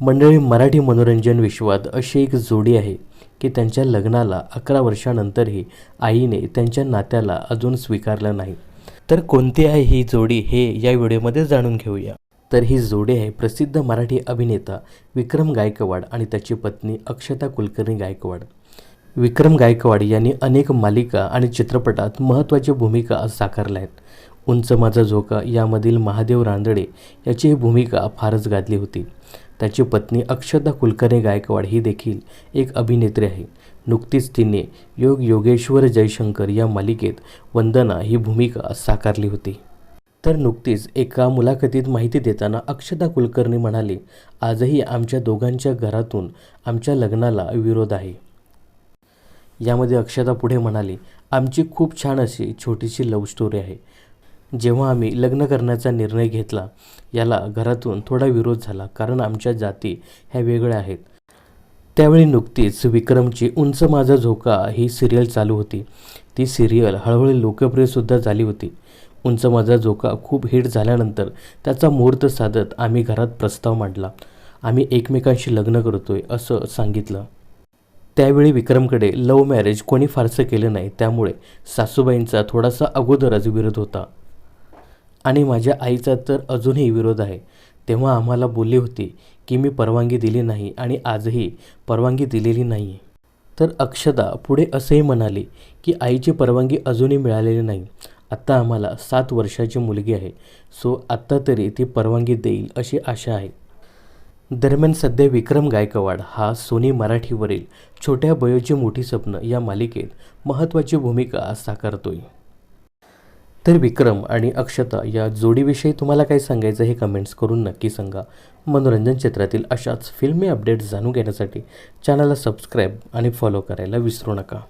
मंडळी मराठी मनोरंजन विश्वात अशी एक जोडी आहे की त्यांच्या लग्नाला अकरा वर्षानंतरही आईने त्यांच्या नात्याला अजून स्वीकारलं नाही. तर कोणती आहे ही जोडी हे या व्हिडिओमध्ये जाणून घेऊया. तर ही जोडी आहे प्रसिद्ध मराठी अभिनेता विक्रम गायकवाड आणि त्याची पत्नी अक्षता कुलकर्णी गायकवाड. विक्रम गायकवाड यांनी अनेक मालिका आणि चित्रपटात महत्त्वाची भूमिका साकारल्या आहेत. उंच माझा झोका यामधील महादेव रांदडे याची ही भूमिका फारच गाजली होती. त्याची पत्नी अक्षता कुलकर्णी गायकवाड ही देखील एक अभिनेत्री आहे. नुकतीच तिने योग योगेश्वर जयशंकर या मालिकेत वंदना ही भूमिका साकारली होती. तर नुकतीच एका मुलाखतीत माहिती देताना अक्षता कुलकर्णी म्हणाले आजही आमच्या दोघांच्या घरातून आमच्या लग्नाला विरोध आहे. यामध्ये अक्षता पुढे म्हणाली आमची खूप छान अशी छोटीशी लव्ह स्टोरी आहे. जेव्हा आम्ही लग्न करण्याचा निर्णय घेतला याला घरातून थोडा विरोध झाला कारण आमच्या जाती ह्या वेगळ्या आहेत. त्यावेळी नुकतीच विक्रमची उंच माझा झोका ही सिरियल चालू होती. ती सिरियल हळूहळू लोकप्रियसुद्धा झाली होती. उंच माझा झोका खूप हिट झाल्यानंतर त्याचा मुहूर्त साधत आम्ही घरात प्रस्ताव मांडला. आम्ही एकमेकांशी लग्न करतोय असं सांगितलं. त्यावेळी विक्रमकडे लव्ह मॅरेज कोणी फारसं केलं नाही त्यामुळे सासूबाईंचा थोडासा अगोदरच विरोध होता. आणि माझ्या आईचा तर अजूनही विरोध आहे. तेव्हा आम्हाला बोलली होती की मी परवानगी दिली नाही आणि आजही परवानगी दिलेली नाही तर अक्षदा पुढे असंही म्हणाली की आईची परवानगी अजूनही मिळालेली नाही. आत्ता आम्हाला सात वर्षाची मुलगी आहे. सो आत्ता तरी ती परवानगी देईल अशी आशा आहे. दरम्यान सध्या विक्रम गायकवाड हा सोनी मराठीवरील छोट्या बयोची मोठी स्वप्न या मालिकेत महत्त्वाची भूमिका साकारतोय. तर विक्रम आणि अक्षता या जोडीविषयी तुम्हाला काय सांगायचं हे कमेंट्स करून नक्की सांगा. मनोरंजन क्षेत्रातील अशाच फिल्मी अपडेट्स जाणून घेण्यासाठी चॅनलला सबस्क्राईब आणि फॉलो करायला विसरू नका.